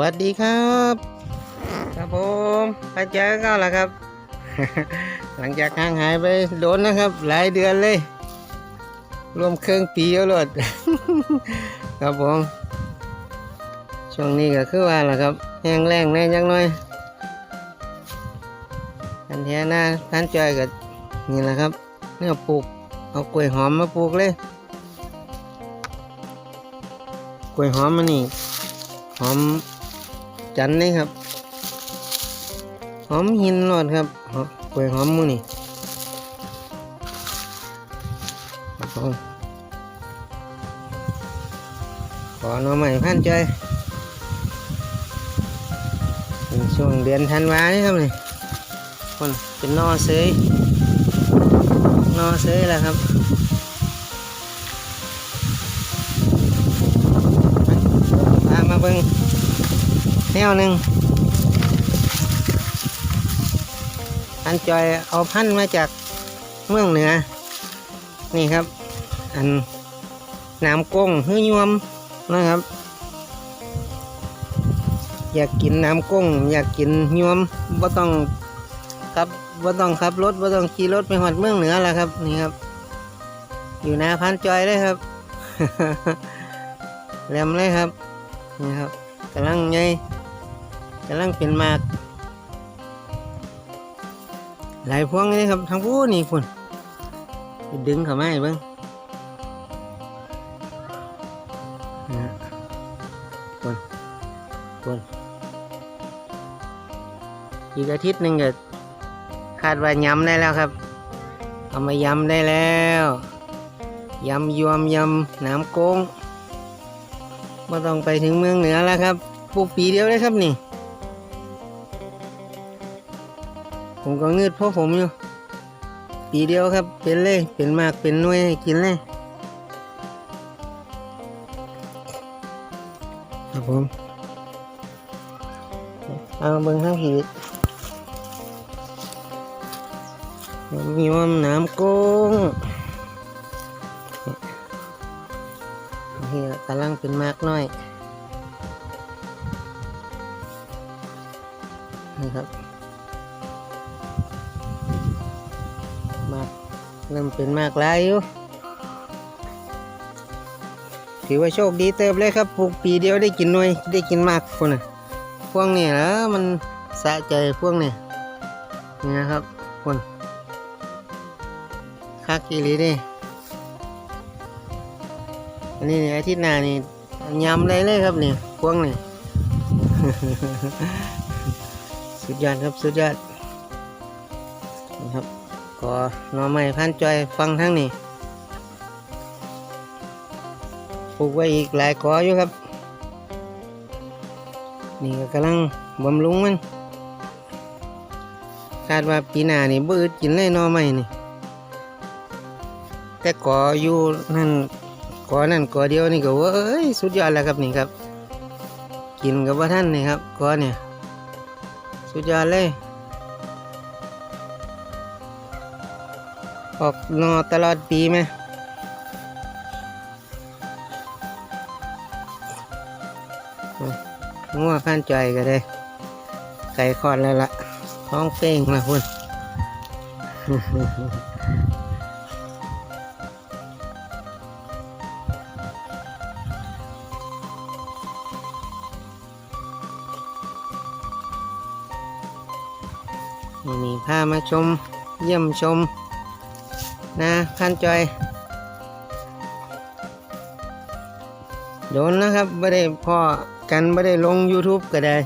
วัสดีครับ ครับผมพระเจ้าก็แล้วครับ หลังจากห่างหายไปโดนนะครับ หลายเดือนเลย รวมเครื่องปีแล้วเลยครับผม ช่วงนี้ก็คือว่าล่ะครับแห้งแรงแน่จังน่อยอันแท้หน้าท่านจอยกับนี่แหละครับเนี่ยปลูกเอากล้วยหอมมาปลูกเลยกล้วยหอมมันนี่หอม จันทร์นี่ครับ หอมหินหลอดครับหอมกล้วยหอมมือนี่ขอหน่อใหม่พันใจอยเป็นช่วงเดือนธันวานี่ครับนี่คนเป็นนอเสยนอเสยแหละครับ นวหนึ่งอันจอยเอาพันมาจากเมืองเหนือ นี่ครับ อันน้ำก้งหื้อยวมนะครับ อยากกินน้ำก้งอยากกินยวมบ่ต้องขับบ่ต้องขับรถบ่ต้องขี่รถไปหอดเมืองเหนือแล้วครับ นี่ครับ อยู่นาพันจอยเลยครับแหลมเลยครับนี่ครับกำลังใหญ่ กำลังเป็นมากหลายพวงเลยครับทั้งพูนี่คุณไปดึงเข้ามาเบิ้งนะคุณคุณอีกอาทิตย์หนึ่งก็คาดว่ายำได้แล้วครับเอามายำได้แล้วยำยวมยำน้ำโกงไม่ต้องไปถึงเมืองเหนือแล้วครับ ปลูกปีเดียวเลยครับนี่ ผมก็งืดเพราะผมอยู่ ปีเดียวครับ เป็นเลย เป็นมาก เป็นน่วยกินเลย ครับผม เอาเบิ่งทั้งผีมีว่าน้ำโกงนี่กำลังเป็นมากน้อย นี่ครับ เริ่มเป็นมากหลายอยู่ถือว่าโชคดีเติบเลยครับปลูกปีเดียวได้กินหน่วยได้กินมากคนน่ะพวกนี้แล้วมันสะใจพวกนี้นี่นะครับคนคักอีหลีเดิอันนี้เนี่ยอาทิตย์หน้านี่ยำเลยเลยครับนี่พวงนี่สุดยอดครับสุดยอดนะครับ ก็หน่อไม้พันจอยฟังทั้งนี้ปลูกไว้อีกหลายกออยู่ครับ นี่ก็กำลังบำรุงมัน คาดว่าปีหน้านี่บืดกินเลยหน่อไม้นี่ แต่กออยู่นั่นกอนั่นกอเดียวนี่ก็เว้ยสุดยอดแล้วครับนี่ครับ กินกับว่าท่านนี่ครับกอเนี่ยสุดยอดเลย ออกนอตลอดปีไหมงัวข้านใจก็ได้ ไก่คอดแล้วล่ะท้องเป้งละคุณนี่นี่พามาชม เยี่ยมชม นะพันจอย โดนนะครับไม่ได้พ่อกันไม่ได้ลง YouTube ก็ได้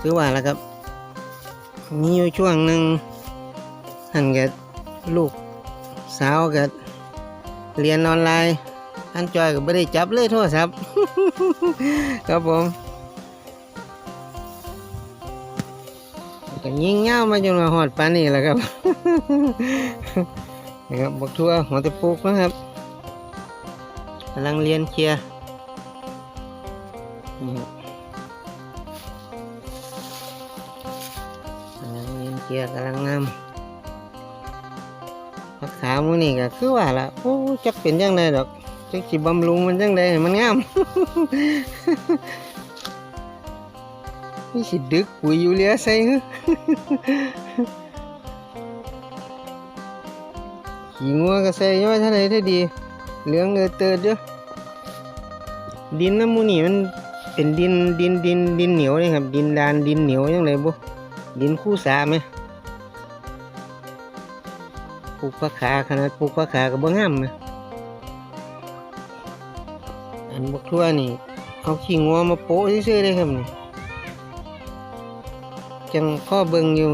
คือว่าแล้วครับ มีอยู่ช่วงหนึ่งหันกับลูกสาวกับเรียนออนไลน์พันจอยก็ไม่ได้จับเลยโทรศัพท์ครับผม ก็ยิงเง่ามาจนมาหอดปานนี่แหละครับ นะครับบักทั่วหัวตะปูกนะครับกำลังเรียนเคลียร์นี่ครับกำลังเรียนเคลียร์กำลังงามพักขามือนี่ก็คือว่าละโอ้จักเป็นยังไงดอกจักสิบำรุงมันจังได้มันงาม นี่สิดึกปุ๋ยอยู่เลือใส่ฮึขี้งัวก็ใส่ย่อยเท่าไรเท่าดี เหลืองเออเติดเด้อดินน้ำมูนี่มันเป็นดินดินดินดินเหนียวนี่ครับ ดินดานดินเหนียวยังไงบุดินคู่สาไหมปลูกผักขาขนาดปลูกผักขากับบ่งามไหมอันบกทั่วนี่ เอาขี้งัวมาโปะซื่อๆเลยครับนี่ ยังข้อเบิงอยู่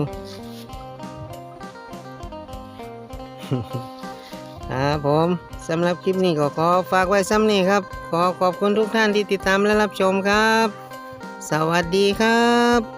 ครับผมสำหรับคลิปนี้ก็ขอฝากไว้ซ้ำนี้ครับ ขอขอบคุณทุกท่านที่ติดตามและรับชมครับ สวัสดีครับ